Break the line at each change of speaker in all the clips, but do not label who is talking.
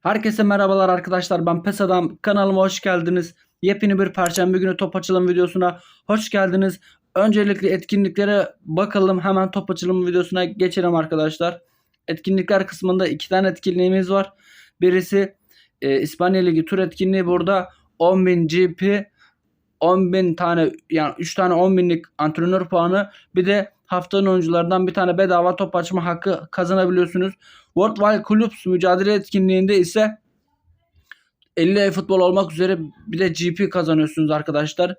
Herkese merhabalar arkadaşlar. Ben Pes Adam. Kanalıma hoş geldiniz. Yepyeni bir perşembe günü top açılım videosuna hoş geldiniz. Öncelikle etkinliklere bakalım. Hemen top açılım videosuna geçelim arkadaşlar. Etkinlikler kısmında iki tane etkinliğimiz var. Birisi e, İspanya Ligi tur etkinliği. Burada 10.000 GP 10.000 tane yani 3 tane 10.000'lik antrenör puanı bir de haftanın oyuncularından bir tane bedava top açma hakkı kazanabiliyorsunuz. World Wide Clubs mücadele etkinliğinde ise 50 futbol olmak üzere bir de GP kazanıyorsunuz arkadaşlar.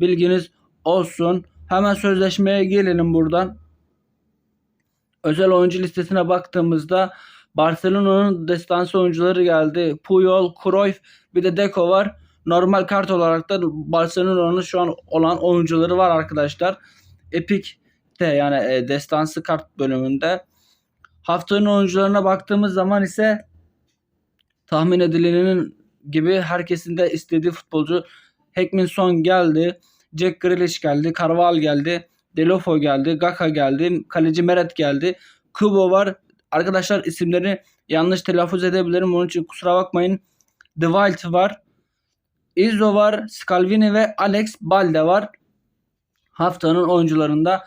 Bilginiz olsun. Hemen sözleşmeye gelelim buradan. Özel oyuncu listesine baktığımızda Barcelona'nın destansı oyuncuları geldi. Puyol, Cruyff bir de Deco var. Normal kart olarak da Barcelona'nın şu an olan oyuncuları var arkadaşlar. Epic de yani e, destansı kart bölümünde. Haftanın oyuncularına baktığımız zaman ise tahmin edilenin gibi herkesin de istediği futbolcu Heckmin Son geldi. Jack Grealish geldi. Carval geldi. Delofo geldi. Gaka geldi. Kaleci Meret geldi. Kubo var. Arkadaşlar isimleri yanlış telaffuz edebilirim. Onun için kusura bakmayın. The Wild var. Izzo var. Scalvini ve Alex Balde var. Haftanın oyuncularında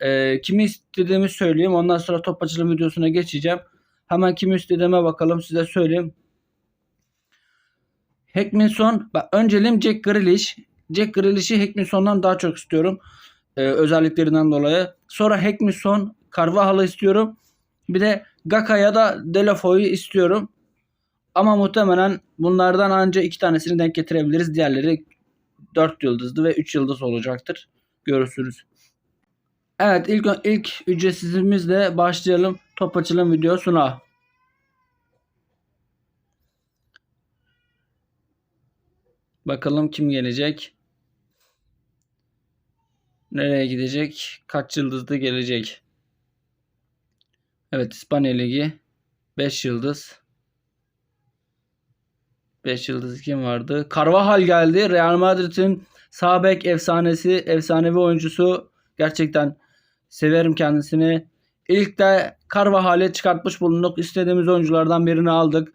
e, kimi istediğimi söyleyeyim. Ondan sonra top açılım videosuna geçeceğim. Hemen kimi istediğime bakalım size söyleyeyim. Heckminson, bak önceliğim Jack Grealish. Jack Grealish'i Heckminson'dan daha çok istiyorum. E, özelliklerinden dolayı. Sonra Heckminson, Carvajal'ı istiyorum. Bir de Gaka'ya da Delafoy'u istiyorum. Ama muhtemelen bunlardan ancak iki tanesini denk getirebiliriz. Diğerleri 4 yıldızlı ve 3 yıldız olacaktır. Görüşürüz. Evet ilk ilk ücretsizimizle başlayalım. Top açılım videosuna. Bakalım kim gelecek? Nereye gidecek? Kaç yıldızlı gelecek? Evet İspanya Ligi 5 yıldız. 5 yıldız kim vardı? Carvajal geldi. Real Madrid'in sağ bek efsanesi, efsanevi oyuncusu. Gerçekten severim kendisini. İlk de Carvajal'i çıkartmış bulunduk. İstediğimiz oyunculardan birini aldık.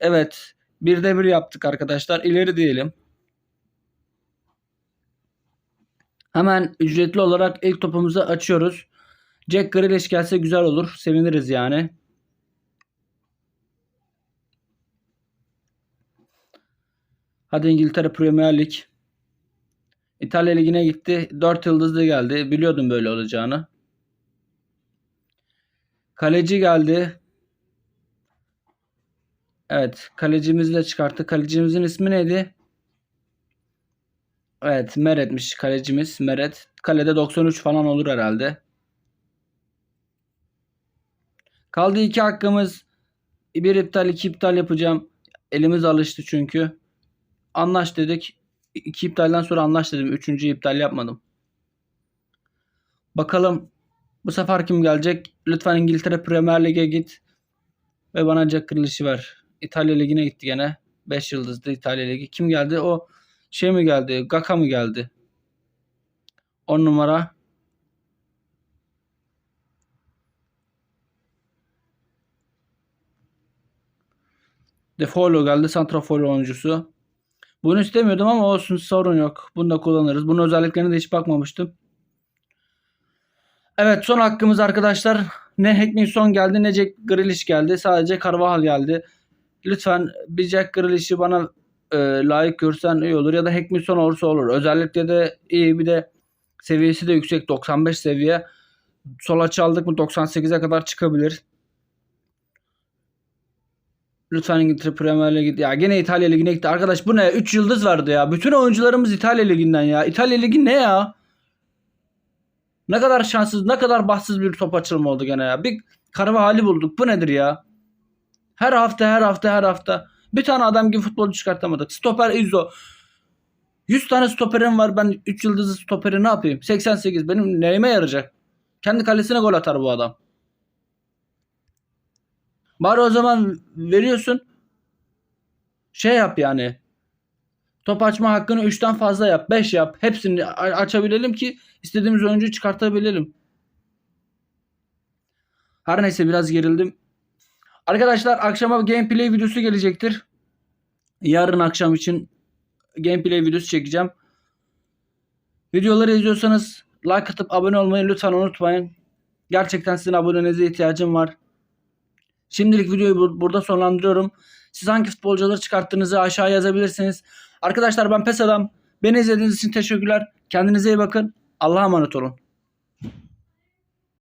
Evet. Bir de bir yaptık arkadaşlar. İleri diyelim. Hemen ücretli olarak ilk topumuzu açıyoruz. Jack Grealish gelse güzel olur. Seviniriz yani. Hadi İngiltere Premier Lig. İtalya Ligi'ne gitti. 4 yıldızlı geldi. Biliyordum böyle olacağını. Kaleci geldi. Evet. Kalecimizi de çıkarttı. Kalecimizin ismi neydi? Evet. Meret'miş kalecimiz. Meret. Kalede 93 falan olur herhalde. Kaldı iki hakkımız. Bir iptal iki iptal yapacağım. Elimiz alıştı çünkü. Anlaş dedik. İki iptalden sonra anlaş dedim. Üçüncü iptal yapmadım. Bakalım bu sefer kim gelecek? Lütfen İngiltere Premier Lig'e git. Ve bana Jack Grealish'i ver. İtalya Ligi'ne gitti gene. 5 yıldızlı İtalya Ligi. Kim geldi? O şey mi geldi? Gaka mı geldi? 10 numara. Defolo geldi. Santrafor oyuncusu. Bunu istemiyordum ama olsun sorun yok. Bunu da kullanırız. Bunun özelliklerine de hiç bakmamıştım. Evet son hakkımız arkadaşlar. Ne Heckminson geldi ne Jack Grealish geldi. Sadece Carvajal geldi. Lütfen bir Jack Grealish'i bana e, layık görsen iyi olur. Ya da Heckminson olursa olur. Özellikle de iyi bir de seviyesi de yüksek. 95 seviye. Sola çaldık mı 98'e kadar çıkabilir. Lütfen İngiltere Premier git. Ya gene İtalya Ligi'ne gitti. Arkadaş bu ne? 3 yıldız vardı ya. Bütün oyuncularımız İtalya Ligi'nden ya. İtalya Ligi ne ya? Ne kadar şanssız, ne kadar bahtsız bir top açılımı oldu gene ya. Bir karava hali bulduk. Bu nedir ya? Her hafta, her hafta, her hafta. Bir tane adam gibi futbolcu çıkartamadık. Stoper Izzo. 100 tane stoperim var. Ben 3 yıldızlı stoperi ne yapayım? 88. Benim neyime yarayacak? Kendi kalesine gol atar bu adam. Bari o zaman veriyorsun. Şey yap yani. Top açma hakkını 3'ten fazla yap. 5 yap. Hepsini açabilelim ki istediğimiz oyuncuyu çıkartabilelim. Her neyse biraz gerildim. Arkadaşlar akşama gameplay videosu gelecektir. Yarın akşam için gameplay videosu çekeceğim. Videoları izliyorsanız like atıp abone olmayı lütfen unutmayın. Gerçekten sizin abonenize ihtiyacım var. Şimdilik videoyu bu- burada sonlandırıyorum. Siz hangi futbolcuları çıkarttığınızı aşağı yazabilirsiniz. Arkadaşlar ben Pes Adam. Beni izlediğiniz için teşekkürler. Kendinize iyi bakın. Allah'a emanet olun.